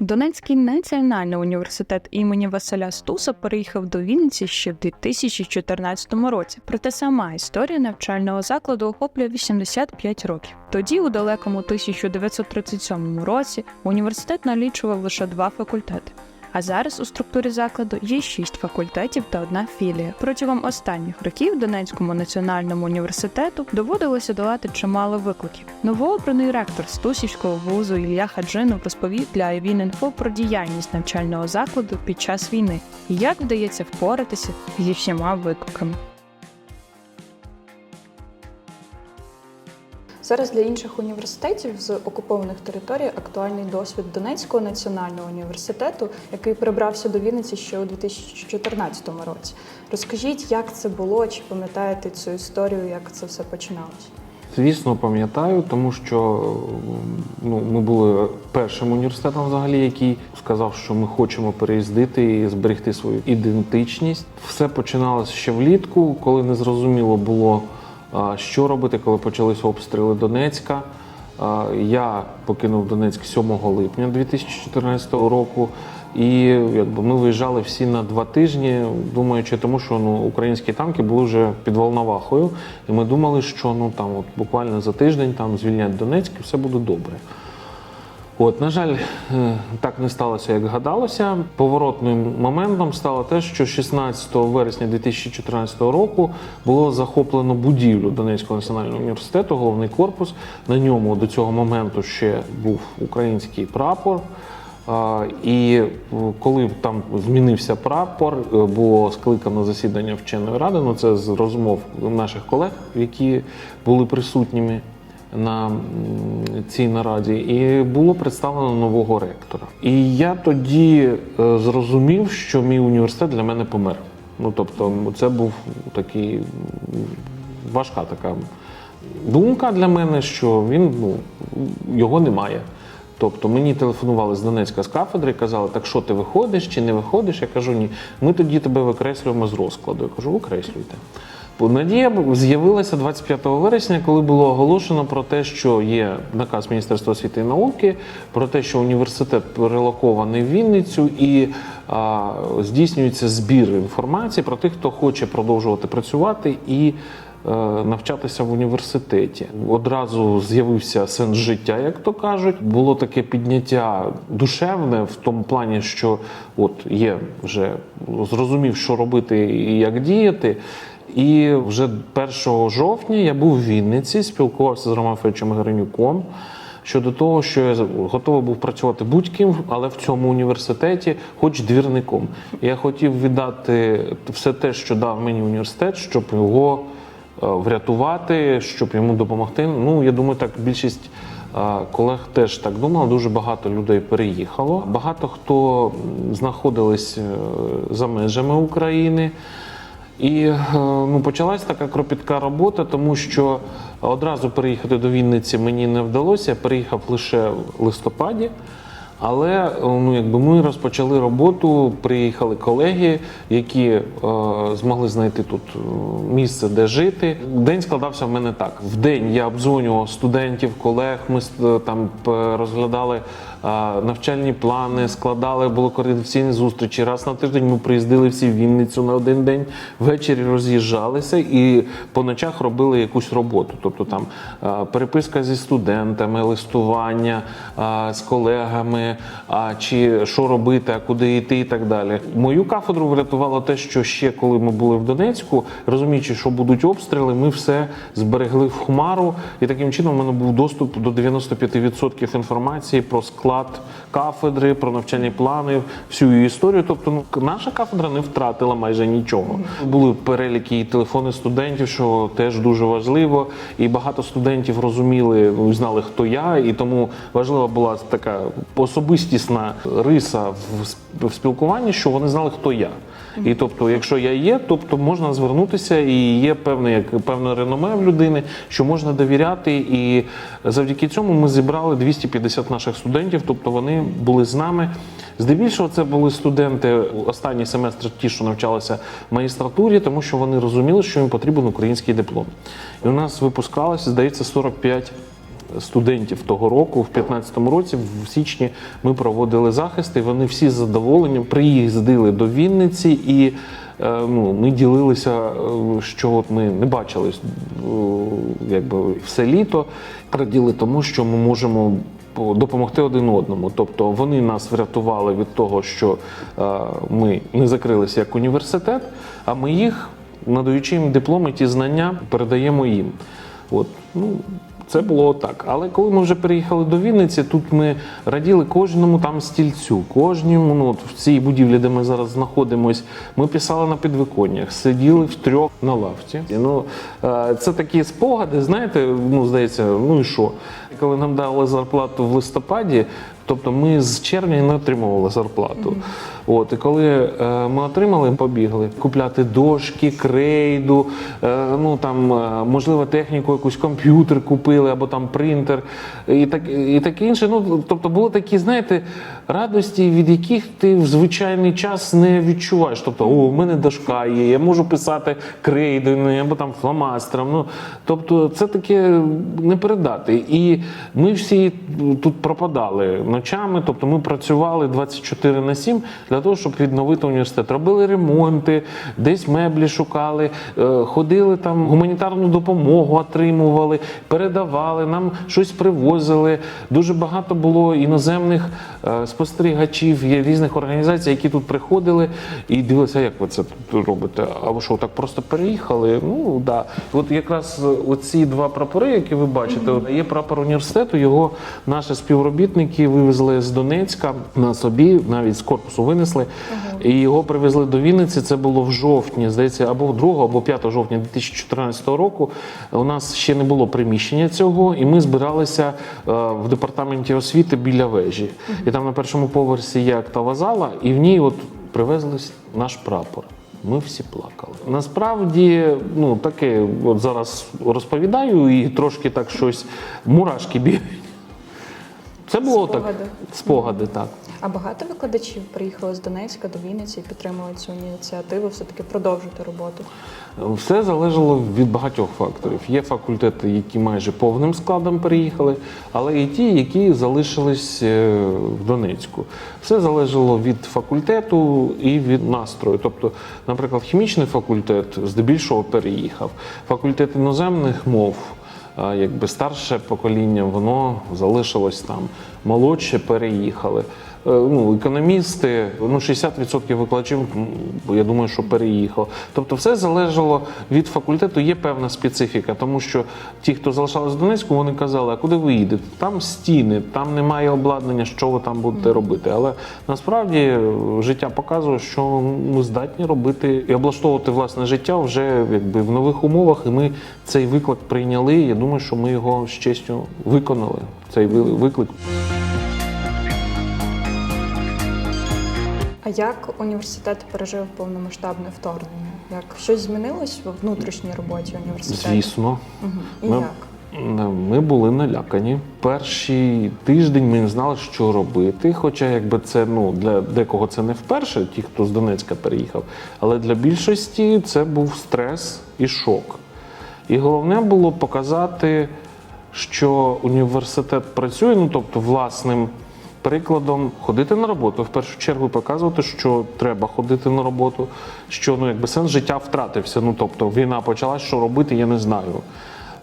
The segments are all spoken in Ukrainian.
Донецький національний університет імені Василя Стуса переїхав до Вінниці ще в 2014 році. Проте сама історія навчального закладу охоплює 85 років. Тоді, у далекому 1937 році, університет налічував лише два факультети. А зараз у структурі закладу є шість факультетів та одна філія. Протягом останніх років Донецькому національному університету доводилося долати чимало викликів. Новообраний ректор Стусівського вузу Ілля Хаджинов розповів для Вінінфо про діяльність навчального закладу під час війни і як вдається впоратися зі всіма викликами. Зараз для інших університетів з окупованих територій актуальний досвід Донецького національного університету, який прибрався до Вінниці ще у 2014 році. Розкажіть, як це було, чи пам'ятаєте цю історію, як це все починалося? Звісно, пам'ятаю, тому що ну, ми були першим університетом, взагалі, який сказав, що ми хочемо переїздити і зберегти свою ідентичність. Все починалося ще влітку, коли незрозуміло було, а, що робити, коли почалися обстріли Донецька. Я покинув Донецьк 7 липня 2014 року. І якби ми виїжджали всі на два тижні, думаючи, тому що ну українські танки були вже під Волновахою, і ми думали, що ну там от буквально за тиждень там звільнять Донецьк і все буде добре. От, на жаль, е, так не сталося, як гадалося. Поворотним моментом стало те, що 16 вересня 2014 року було захоплено будівлю Донецького національного університету, головний корпус. На ньому до цього моменту ще був український прапор. І е, коли там змінився прапор, е, було скликано засідання вченої ради. Ну це з розмов наших колег, які були присутніми на цій нараді, і було представлено нового ректора. І я тоді е, зрозумів, що мій університет для мене помер. Ну тобто, це був такий важка така думка для мене, що він ну його немає. Тобто мені телефонували з Донецька з кафедри, казали, так що ти виходиш чи не виходиш? Я кажу, ні, ми тоді тебе викреслюємо з розкладу. Я кажу, викреслюйте. Бо Надія з'явилася 25 вересня, коли було оголошено про те, що є наказ Міністерства освіти і науки, про те, що університет перелокований в Вінницю і а, здійснюється збір інформації про тих, хто хоче продовжувати працювати і навчатися в університеті. Одразу з'явився сенс життя, як то кажуть. Було таке підняття душевне в тому плані, що от є вже зрозумів, що робити і як діяти. І вже 1 жовтня я був в Вінниці, спілкувався з Романом Федоровичем Гринюком щодо того, що я готовий був працювати будь-ким, але в цьому університеті, хоч двірником. Я хотів віддати все те, що дав мені університет, щоб його е, врятувати, щоб йому допомогти. Ну, я думаю, так більшість е, колег теж так думала. Дуже багато людей переїхало. Багато хто знаходились е, за межами України. І е, ну, почалась така кропітка робота, тому що одразу переїхати до Вінниці мені не вдалося. Я переїхав лише в листопаді. Але е, ну, якби ми розпочали роботу, приїхали колеги, які е, змогли знайти тут е, місце, де жити. День складався в мене так: в день я обдзвонював студентів, колег. Ми с- там розглядали е, навчальні плани, складали були координаційні зустрічі. Раз на тиждень ми приїздили всі в Вінницю на один день. Ввечері роз'їжджалися і по ночах робили якусь роботу. Тобто там переписка зі студентами, листування з колегами, чи що робити, а куди йти, і так далі. Мою кафедру врятувало те, що ще коли ми були в Донецьку, розуміючи, що будуть обстріли, ми все зберегли в хмару, і таким чином в мене був доступ до 95% інформації про склад кафедри, про навчальні плани, всю її історію. Тобто, ну наша кафедра не втратила майже нічого. Були переліки і телефони студентів, що теж дуже важливо. І багато студентів розуміли, знали, хто я, і тому важлива була така особистісна риса в спілкуванні, що вони знали, хто я. І тобто, якщо я є, тобто можна звернутися і є певне як певне реноме в людини, що можна довіряти. І завдяки цьому ми зібрали 250 наших студентів, тобто вони були з нами. Здебільшого це були студенти останній семестр, ті, що навчалися в магістратурі, тому що вони розуміли, що їм потрібен український диплом. І у нас випускалося, здається, 45 студентів того року, в 15-му році, в січні, ми проводили захист, і вони всі з задоволенням приїздили до Вінниці і. е, Ну, ми ділилися, е, що от ми не бачились е, якби все літо. Раділи тому, що ми можемо допомогти один одному. Тобто вони нас врятували від того, що ми не закрилися як університет, а ми їх, надаючи їм дипломи, ті знання, передаємо їм. От, ну, це було так. Але коли ми вже переїхали до Вінниці, тут ми раділи кожному там стільцю, кожному, ну от в цій будівлі, де ми зараз знаходимось, ми писали на підвиконнях, сиділи в трьох на лавці. Ну, е, це такі спогади, знаєте, ну здається, ну і що? Коли нам дали зарплату в листопаді, тобто ми з червня не отримували зарплату. От, і коли е, ми отримали, побігли купляти дошки, крейду, е, ну там, е, можливо, техніку, якусь комп'ютер купили або там принтер і так, і таке інше. Ну, тобто були такі, знаєте, радості, від яких ти в звичайний час не відчуваєш. Тобто, у мене дошка є, я можу писати крейдою або там фломастером. Ну, тобто, це таке не передати. І ми всі тут пропадали ночами, тобто ми працювали 24 на 7 для того, щоб відновити університет. Робили ремонти, десь меблі шукали, е, ходили там, гуманітарну допомогу отримували, передавали, нам щось привозили. Дуже багато було іноземних е, спостерігачів, є різних організацій, які тут приходили і дивилися, як ви це тут робите. А ви що, так просто переїхали? Ну да. От якраз оці два прапори, які ви бачите, от є прапор університету. Його наші співробітники вивезли з Донецька на собі, навіть з корпусу винесли, і його привезли до Вінниці. Це було в жовтні, здається, або 2 або 5 жовтня 2014 року. У нас ще не було приміщення цього, і ми збиралися е, в департаменті освіти біля вежі. І там на першому поверсі є актова зала, і в ній от привезли наш прапор. Ми всі плакали. Насправді, ну таке, от зараз розповідаю, і трошки так щось мурашки бігають. Це було так. Спогади. Спогади, так. А багато викладачів приїхало з Донецька до Вінниці і підтримували цю ініціативу, все-таки продовжити роботу. Все залежало від багатьох факторів. Є факультети, які майже повним складом переїхали, але і ті, які залишились е, в Донецьку. Все залежало від факультету і від настрою. Тобто, наприклад, хімічний факультет здебільшого переїхав. Факультет іноземних мов. Якби старше покоління, воно залишилось там, молодше переїхали. Е, Ну, економісти, ну 60% викладачів, я думаю, що переїхало. Тобто, все залежало від факультету. Є певна специфіка, тому що ті, хто залишалися в Донецьку, вони казали, а куди ви їдете? Там стіни, там немає обладнання, що ви там будете робити. Але насправді е, життя показує, що ми здатні робити і облаштовувати власне життя вже якби в нових умовах. І ми цей виклик прийняли. Я думаю, що ми його з честю виконали. Цей ви- виклик. А як університет пережив повномасштабне вторгнення? Як щось змінилось в внутрішній роботі університету? Звісно. Мгм. І Ми- як? Ми були налякані. Перший тиждень ми не знали, що робити. Хоча, якби це ну для декого це не вперше, ті, хто з Донецька переїхав. Але для більшості це був стрес і шок. І головне було показати, що університет працює, ну тобто власним прикладом ходити на роботу. В першу чергу показувати, що треба ходити на роботу, що ну якби сенс життя втратився. Ну тобто війна почалась, що робити, я не знаю.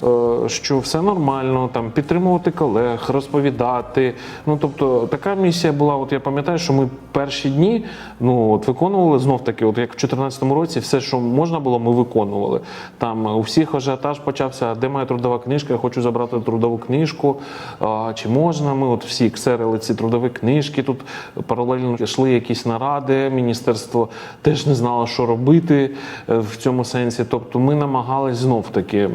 Е, Що все нормально, там підтримувати колег, розповідати. Ну тобто, така місія була. От я пам'ятаю, що ми перші дні ну от виконували знов таки, от як в 2014 році, все, що можна було, ми виконували. Там у всіх ажіотаж почався, де моя трудова книжка, я хочу забрати трудову книжку. А, чи можна? Ми от всі ксерили ці трудові книжки. Тут паралельно йшли якісь наради. Міністерство теж не знало, що робити е, в цьому сенсі. Тобто, ми намагались знов таки.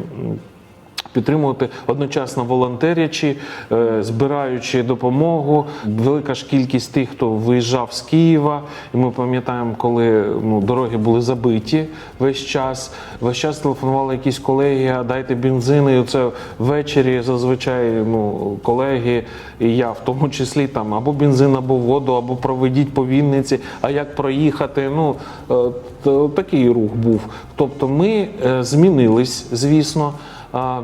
Підтримувати одночасно волонтерячи, е, збираючи допомогу. Велика ж кількість тих, хто виїжджав з Києва. І ми пам'ятаємо, коли ну, дороги були забиті весь час. Весь час телефонували якісь колеги, а дайте бензин. І це ввечері зазвичай ну, колеги, і я в тому числі там або бензин, або воду, або проведіть по Вінниці, а як проїхати. Ну е, т- такий рух був. Тобто ми е, змінились, звісно.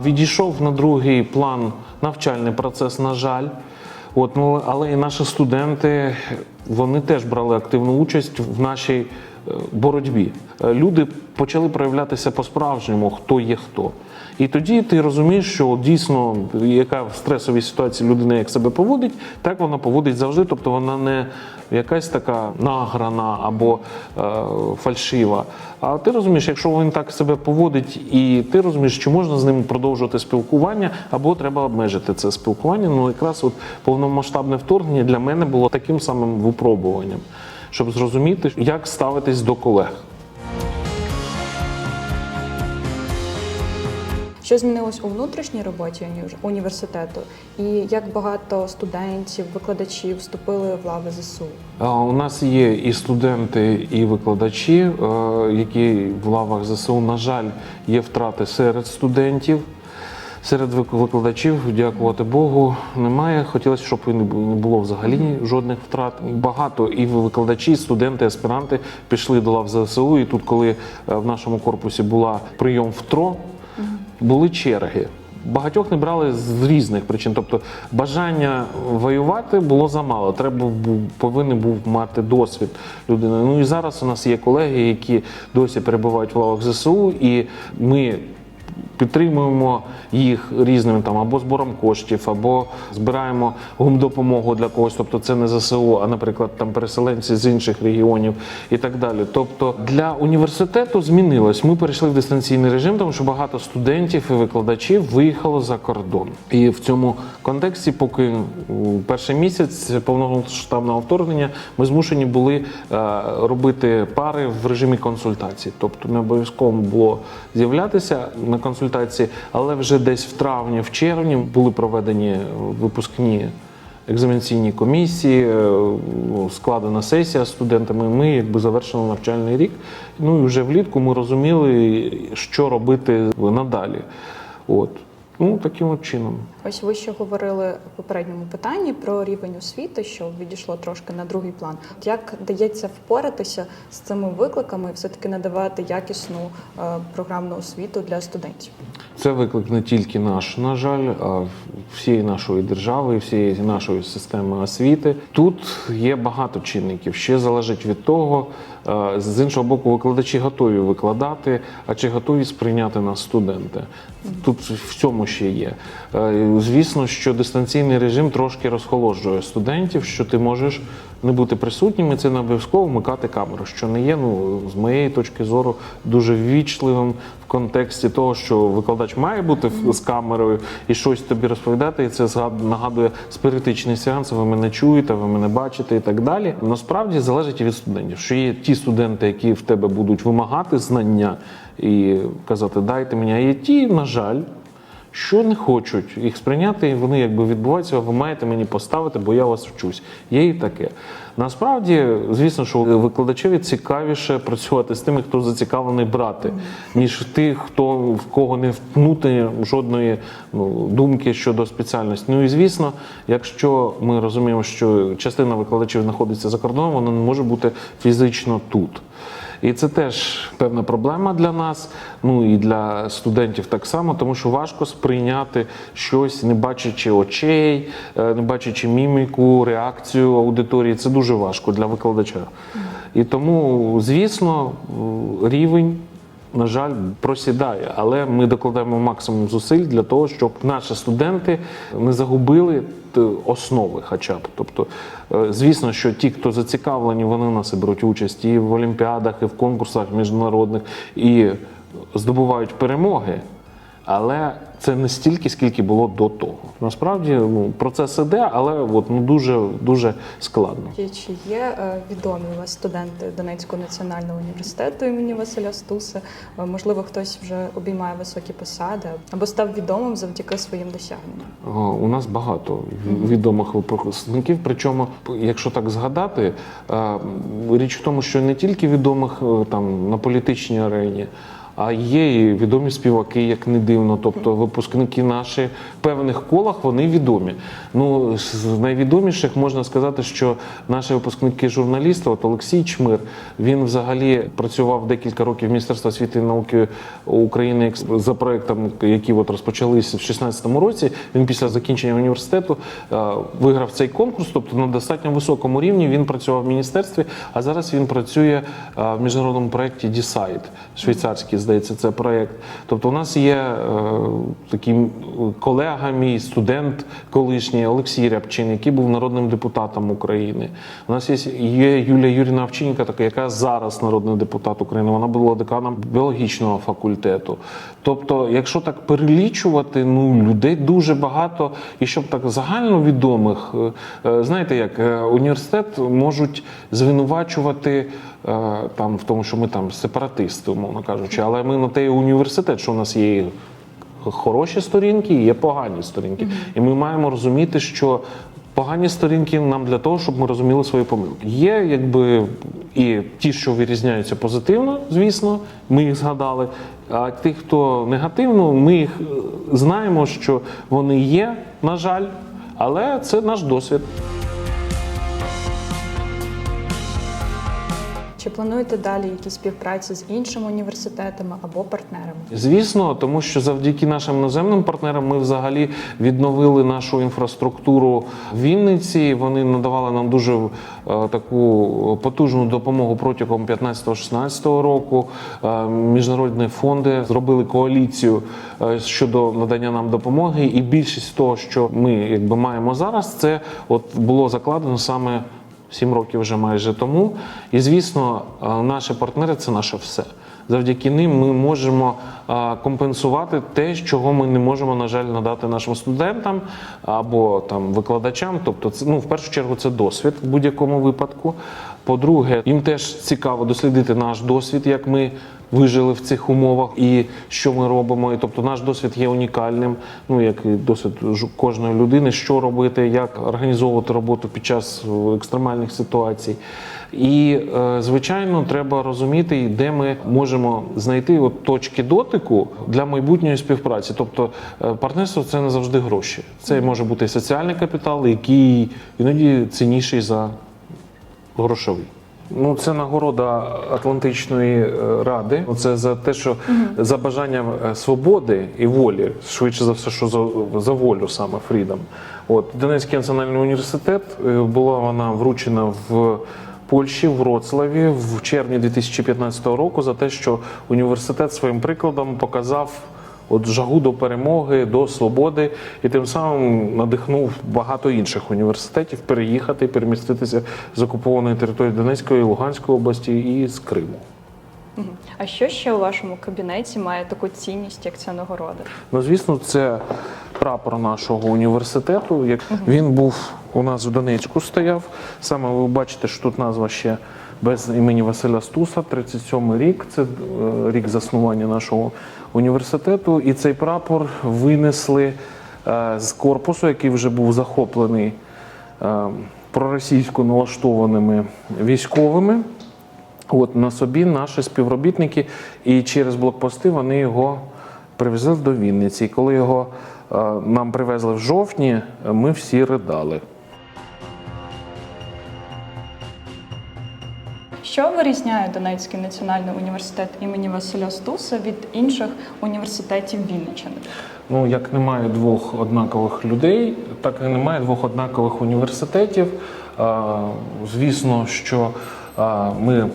Відійшов на другий план навчальний процес, на жаль. От, ну, але і наші студенти вони теж брали активну участь в нашій боротьбі. Е, Люди почали проявлятися по-справжньому, хто є хто. І тоді ти розумієш, що дійсно яка в стресовій ситуації людина як себе поводить, так вона поводить завжди. Тобто вона не якась така награна або е, фальшива. А ти розумієш, якщо він так себе поводить, і ти розумієш, чи можна з ним продовжувати спілкування, або треба обмежити це спілкування. Ну якраз от повномасштабне вторгнення для мене було таким самим випробуванням, щоб зрозуміти, як ставитись до колег. Що змінилось у внутрішній роботі уні- університету, і як багато студентів, викладачів вступили в лави ЗСУ? У нас є і студенти, і викладачі, е, які в лавах ЗСУ, на жаль, є втрати серед студентів. Серед викладачів, дякувати Богу, немає. Хотілося, щоб і не було взагалі жодних втрат. Багато і викладачі, і студенти, аспіранти пішли до лав ЗСУ. І тут, коли е, в нашому корпусі була прийом в ТРО, були черги. Багатьох не брали з різних причин. Тобто бажання воювати було замало. Треба був повинен був мати досвід людини. Ну і зараз у нас є колеги, які досі перебувають в лавах ЗСУ, і ми підтримуємо їх різним там або збором коштів, або збираємо гумдопомогу для когось. Тобто це не ЗСУ, а наприклад там переселенці з інших регіонів і так далі. Тобто для університету змінилось. Ми перейшли в дистанційний режим, тому що багато студентів і викладачів виїхало за кордон. І в цьому контексті, поки перший місяць повномасштабного вторгнення, ми змушені були е, робити пари в режимі консультації. Тобто не обов'язково було з'являтися на консультації, але вже десь в травні, в червні були проведені випускні екзаменаційні комісії, е, ну, складена сесія з студентами. Ми якби завершили навчальний рік. Ну і вже влітку ми розуміли, що робити надалі. От. Ну, таким от чином. Ось ви ще говорили в попередньому питанні про рівень освіти, що відійшло трошки на другий план. Як дається впоратися з цими викликами і все-таки надавати якісну е, програмну освіту для студентів? Це виклик не тільки наш, на жаль, а всієї нашої держави, всієї нашої системи освіти. Тут є багато чинників. Ще залежить від того, з іншого боку, викладачі готові викладати, а чи готові сприйняти нас студенти. Тут в цьому ще є. Е, Звісно, що дистанційний режим трошки розхолоджує студентів, що ти можеш не бути присутнім, і це не обов'язково вмикати камеру, що не є, ну, з моєї точки зору, дуже ввічливим в контексті того, що викладач має бути з камерою і щось тобі розповідати, і це нагадує спиритичний сеанс, ви мене чуєте, ви мене бачите і так далі. Насправді залежить від студентів, що є ті студенти, які в тебе будуть вимагати знання і казати, дайте мені, а є ті, на жаль, що не хочуть їх сприйняти, і вони якби відбуваються, ви маєте мені поставити, бо я вас вчусь. Є і таке. Насправді, звісно, що викладачеві цікавіше працювати з тими, хто зацікавлений брати, ніж тих, хто в кого не втнути жодної ну, думки щодо спеціальності. Ну і звісно, якщо ми розуміємо, що частина викладачів знаходиться за кордоном, вона не може бути фізично тут. І це теж певна проблема для нас, ну і для студентів так само, тому що важко сприйняти щось, не бачачи очей, е, не бачачи міміку, реакцію аудиторії. Це дуже важко для викладача. І тому, звісно, рівень. На жаль, просідає, але ми докладаємо максимум зусиль для того, щоб наші студенти не загубили основи, хоча б. Тобто, е, звісно, що ті, хто зацікавлені, вони нас беруть участь і в олімпіадах, і в конкурсах міжнародних, і здобувають перемоги. Але це не стільки, скільки було до того. Насправді ну, процес іде, але от, ну, дуже, дуже складно. Чи є е, відомі у вас студенти Донецького національного університету імені Василя Стуса? Е, Можливо, хтось вже обіймає високі посади або став відомим завдяки своїм досягненням? У нас багато відомих випускників. Причому, якщо так згадати, е, річ в тому, що не тільки відомих е, там на політичній арені, А є і відомі співаки, як не дивно. Тобто випускники наші в певних колах вони відомі. Ну з найвідоміших можна сказати, що наші випускники журналісти, от Олексій Чмир, він взагалі працював декілька років в Міністерства освіти і науки України за проектом, які от розпочалися в 2016 році. Він після закінчення університету е, виграв цей конкурс, тобто на достатньо високому рівні він працював в міністерстві, а зараз він працює е, в міжнародному проєкті Decide, швейцарський, здається, це проєкт. Тобто, у нас є е, такий колега, мій студент колишній Олексій Рябчин, який був народним депутатом України. У нас є, Юлія Юріна Овчинка, яка зараз народний депутат України. Вона була деканом біологічного факультету. Тобто, якщо так перелічувати, ну людей дуже багато, і щоб так загальновідомих, е, е, знаєте, як е, університет можуть звинувачувати там в тому, що ми там сепаратисти, умовно кажучи, але ми на те університет, що у нас є. Хороші сторінки і є погані сторінки. І ми маємо розуміти, що погані сторінки нам для того, щоб ми розуміли свої помилки. Є якби і ті, що вирізняються позитивно, звісно, ми їх згадали. А ті, хто негативно, ми їх е, знаємо, що вони є, на жаль, але це наш досвід. Плануєте далі якісь співпраці з іншими університетами або партнерами? Звісно, тому що завдяки нашим іноземним партнерам ми взагалі відновили нашу інфраструктуру в Вінниці. Вони надавали нам дуже е, таку потужну допомогу протягом 15-16 року. Е, міжнародні фонди зробили коаліцію е, щодо надання нам допомоги, і більшість того, що ми якби маємо зараз, це от було закладено саме. Сім років вже майже тому. І звісно, е, наші партнери це наше все. Завдяки ним ми можемо е, компенсувати те, чого ми не можемо, на жаль, надати нашим студентам або там викладачам. Тобто, це ну в першу чергу це досвід в будь-якому випадку. По-друге, їм теж цікаво дослідити наш досвід, як ми вижили в цих умовах і що ми робимо. І тобто наш досвід є унікальним, ну як і досвід кожної людини, що робити, як організовувати роботу під час е, екстремальних ситуацій. І е, звичайно, треба розуміти, де ми можемо знайти от точки дотику для майбутньої співпраці. Тобто е, партнерство це не завжди гроші. Це може бути соціальний капітал, який іноді цінніший за грошовий. Ну, це нагорода Атлантичної е, ради. Це за те, що за бажанням е, свободи і волі, швидше за все, що за, за волю саме Фрідом. От Донецький національний університет е, була вона вручена в. Польщі в Вроцлаві в червні 2015 року за те, що університет своїм прикладом показав от жагу до перемоги, до свободи, і тим самим надихнув багато інших університетів переїхати, переміститися з окупованої території Донецької, Луганської області і з Криму. А що ще у вашому кабінеті має таку цінність, як ця нагорода? Ну, звісно, це прапор нашого університету. Як він був у нас в Донецьку стояв. Саме ви бачите, що тут назва ще без імені Василя Стуса, 37 рік. Це е, рік заснування нашого університету. І цей прапор винесли е, з корпусу, який вже був захоплений е, проросійсько налаштованими військовими. От на собі наші співробітники, і через блокпости вони його привезли до Вінниці. І коли його нам привезли в жовтні, ми всі ридали. Що вирізняє Донецький національний університет імені Василя Стуса від інших університетів Вінниччини? Ну, як немає двох однакових людей, так і немає двох однакових університетів. Звісно, що ми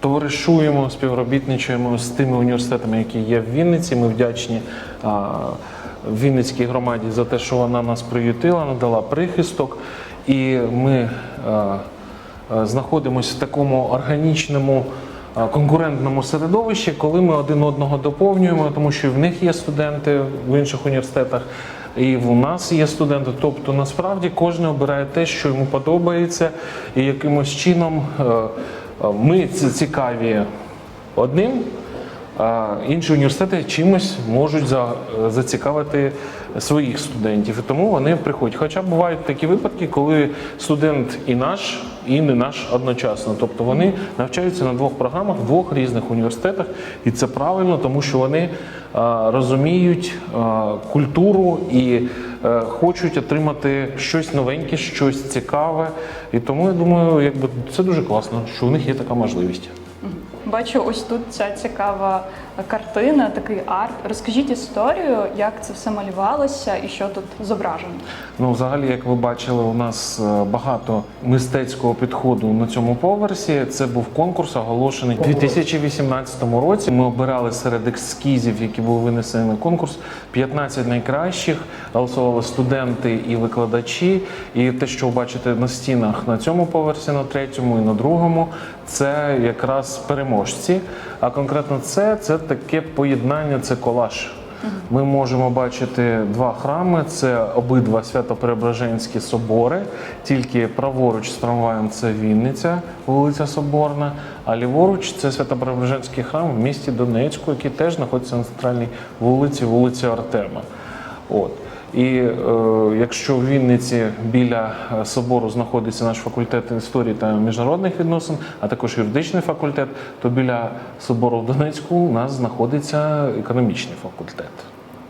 товаришуємо, співробітничаємо з тими університетами, які є в Вінниці. Ми вдячні Вінницькій громаді за те, що вона нас приютила, надала прихисток. І ми знаходимося в такому органічному конкурентному середовищі, коли ми один одного доповнюємо, тому що в них є студенти в інших університетах. І в нас є студенти, тобто насправді кожен обирає те, що йому подобається, і якимось чином е, е, ми ці- цікаві одним, а інші університети чимось можуть е, зацікавити своїх студентів. І тому вони приходять. Хоча бувають такі випадки, коли студент і наш і не наш одночасно. Тобто вони навчаються на двох програмах в двох різних університетах, і це правильно, тому що вони розуміють культуру і е, хочуть отримати щось новеньке, щось цікаве. І тому я думаю, якби це дуже класно, що у них є така можливість. Бачу, ось тут ця цікава картина, такий арт. Розкажіть історію, як це все малювалося і що тут зображено. Ну, взагалі, як ви бачили, у нас е, багато мистецького підходу на цьому поверсі. Це був конкурс, оголошений у 2018 році. Ми обирали серед ескізів, які були винесені на конкурс, 15 найкращих. Голосували студенти і викладачі. І те, що ви бачите на стінах на цьому поверсі, на третьому і на другому, це якраз переможці. А конкретно це це таке поєднання, це колаж. Ми можемо бачити два храми: це обидва свято-преображенські собори. Тільки праворуч з трамваєм це Вінниця, вулиця Соборна, а ліворуч це свято-преображенський храм в місті Донецьку, який теж знаходиться на центральній вулиці, вулиці Артема. От. І е, якщо в Вінниці біля е, собору знаходиться наш факультет історії та міжнародних відносин, а також юридичний факультет, то біля собору в Донецьку у нас знаходиться економічний факультет.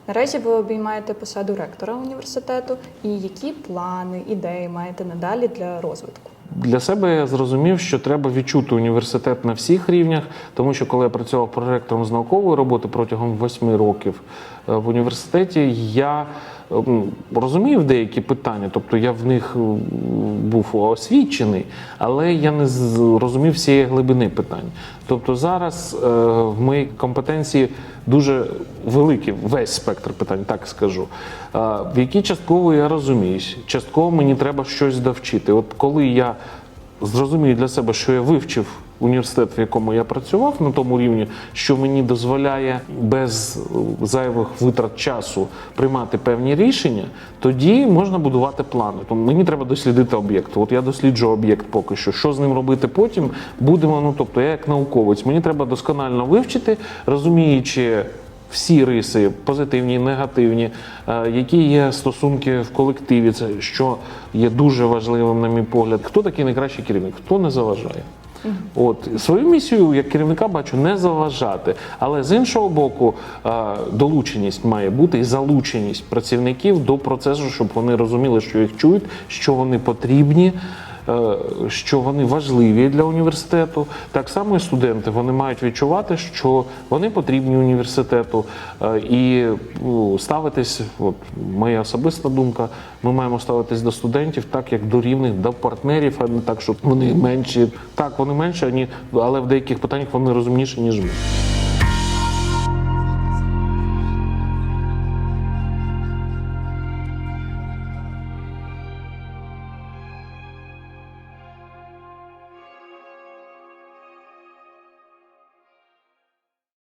Наразі ви обіймаєте посаду ректора університету. І які плани, ідеї маєте надалі для розвитку? Для себе я зрозумів, що треба відчути університет на всіх рівнях, тому що коли я працював проректором з наукової роботи протягом восьми років е, в університеті, я розумів деякі питання, тобто я в них був освічений, але я не розумів всієї глибини питань. Тобто зараз е, в моїй компетенції дуже великий весь спектр питань, так скажу, е, в які частково я розуміюсь, частково мені треба щось довчити. От коли я зрозумію для себе, що я вивчив університет, в якому я працював на тому рівні, що мені дозволяє без зайвих витрат часу приймати певні рішення, тоді можна будувати плани. Тому мені треба дослідити об'єкт. От я досліджую об'єкт поки що. Що з ним робити потім? Будемо. Ну тобто, я як науковець, мені треба досконально вивчити, розуміючи. Всі риси позитивні, негативні, е, які є стосунки в колективі, це що є дуже важливим, на мій погляд. Хто такий найкращий керівник? Хто не заважає? От свою місію як керівника бачу не заважати, але з іншого боку, е, долученість має бути і залученість працівників до процесу, щоб вони розуміли, що їх чують, що вони потрібні. Е, Що вони важливі для університету, так само і студенти вони мають відчувати, що вони потрібні університету, е, і ну, ставитись, от моя особиста думка, ми маємо ставитись до студентів так, як до рівних, до партнерів, а не так, щоб вони менші. Так, вони менші, але в деяких питаннях вони розумніші, ніж ми.